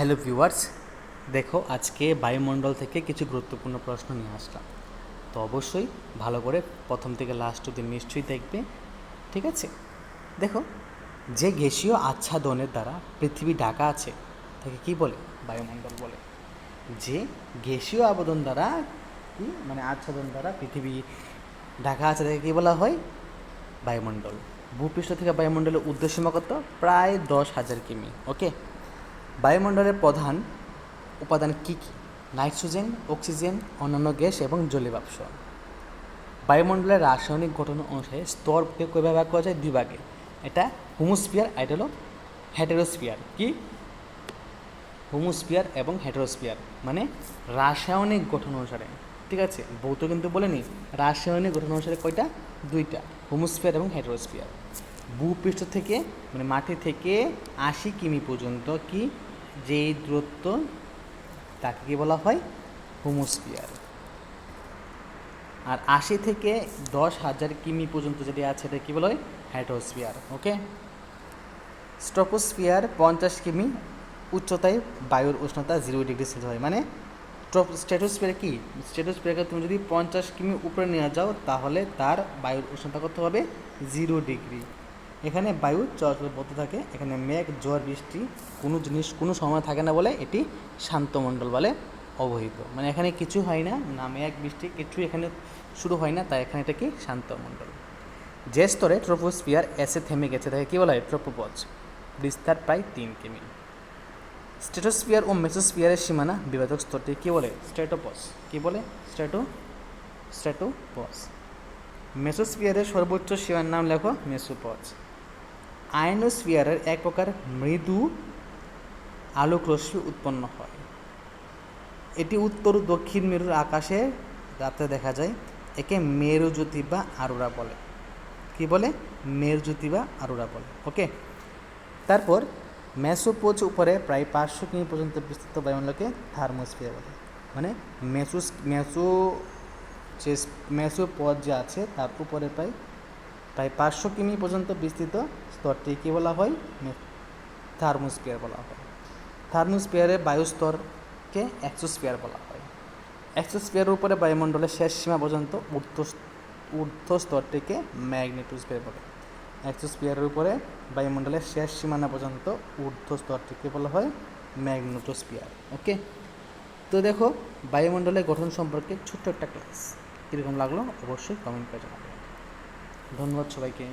Hello viewers, দেখো আজকে বায়ুমণ্ডল থেকে কিছু গুরুত্বপূর্ণ প্রশ্ন নিয়ে আসলাম। তো অবশ্যই ভালো করে প্রথম থেকে লাস্ট অব্দি নিশ্চয়ই দেখবে, ঠিক আছে? দেখো, যে গ্যাসীয় আচ্ছাদনের দ্বারা পৃথিবী ঢাকা আছে, তাকে কি বলে? বায়ুমণ্ডল বলে। যে গ্যাসীয় আবেদন দ্বারা, কি? মানে আচ্ছাদন দ্বারা পৃথিবী ঢাকা আছে, তাকে কী বলা হয়? বায়ুমণ্ডল। ভূপৃষ্ঠ থেকে বায়ুমণ্ডলের উদ্দেশ্যমা কত? প্রায় দশ হাজার কিমি ওকে বায়ুমণ্ডলের প্রধান উপাদান কী কী? নাইট্রোজেন, অক্সিজেন, অন্যান্য গ্যাস এবং জলীয়বাষ্প বায়ুমণ্ডলের রাসায়নিক গঠন অনুসারে স্তরকে কীভাবে ভাগ করা যায়? দুই ভাগে এটা হোমোস্ফিয়ার আর এটা হলো কি? হোমোস্ফিয়ার এবং হেটেরোস্ফিয়ার। মানে রাসায়নিক গঠন অনুসারে। ঠিক আছে? ভৌত কিন্তু বলেনি। রাসায়নিক গঠন অনুসারে কয়টা? দুইটা। হোমোস্ফিয়ার এবং হেটেরোস্ফিয়ার। ভূপৃষ্ঠ থেকে মানে মাটি থেকে আশি কিমি পর্যন্ত কি যেই দূরত্ব তাকে কি বলা হয়? হোমোস্ফিয়ার। আর আশি থেকে দশ হাজার কিমি পর্যন্ত যেটি আছে এটা কী বলা হয়? হ্যাটোস্ফিয়ার ওকে? স্ট্রপোস্ফিয়ার পঞ্চাশ কিমি উচ্চতায় বায়ুর উষ্ণতা জিরো ডিগ্রি সেলসিয়াস হয়। মানে স্ট্যাটোস্ফিয়ার কি? স্ট্যাটোস্ফিয়ারকে তুমি যদি পঞ্চাশ কিমি উপরে নিয়ে যাও তাহলে তার বায়ুর উষ্ণতা কত হবে? Zero degree. এখানে বায়ু চলাচল বলতে থাকে, এখানে মেঘ, ঝড়, বৃষ্টি, কোনো জিনিস, কোনো সময় থাকে না বলে এটি শান্তমণ্ডল বলে অবহিত। মানে এখানে কিছু হয় না না মেঘ, বৃষ্টি কিছু এখানে শুরু হয় না, তাই এখানে এটা কি শান্তমণ্ডল। যে স্তরে ট্রোপোস্ফিয়ার এসে থেমে গেছে, তাকে কী বলা হয়? ট্রোপোপজ। বিস্তার প্রায় তিন কিমি। স্ট্রেটোস্ফিয়ার ও মেসোস্ফিয়ারের সীমানা বিভাজক স্তরটি কী বলে? স্ট্রেটোপস কী বলে? স্ট্রেটো স্ট্রেটোপস মেসোস্ফিয়ারের সর্বোচ্চ সীমার নাম লেখো মেসোপজ। আয়নোস্ফিয়ারের এক প্রকার মৃদু আলোক রশ্মি উৎপন্ন হয়। এটি উত্তর ও দক্ষিণ মেরুর আকাশে রাতে দেখা যায়। একে মেরুজ্যোতি বা আরোরা বলে। কি বলে? মেরুজ্যোতি বা আরোরা বলে। ওকে তারপর মেসোপোজ উপরে প্রায় পাঁচশো কিমি পর্যন্ত বিস্তৃত বায়ুমণ্ডলকে থার্মোস্ফিয়ার বলে। মানে মেসোস মেসো যে মেসোপদ যে আছে, তার উপরে প্রায় প্রায় পাঁচশো কিমি পর্যন্ত বিস্তৃত স্তরটি কী বলা হয়? থার্মোস্ফিয়ার বলা হয়। থার্মোস্ফিয়ারে বায়ুস্তরকে অ্যাক্সোস্ফিয়ার বলা হয়। অ্যাক্সোস্ফিয়ারের উপরে বায়ুমণ্ডলের শেষ সীমা পর্যন্ত ঊর্ধ্ব ঊর্ধ্ব স্তরটিকে ম্যাগনেটোস্ফিয়ার বলে। অ্যাক্সোস্ফিয়ারের উপরে বায়ুমণ্ডলের শেষ সীমানা পর্যন্ত ঊর্ধ্ব স্তরটিকে বলা হয় ম্যাগনেটোস্ফিয়ার। ওকে? তো দেখো, বায়ুমণ্ডলের গঠন সম্পর্কে ছোট্ট একটা ক্লাস কীরকম লাগল? অবশ্যই কমেন্ট করে জানাবে। ধন্যবাদ সবাইকে।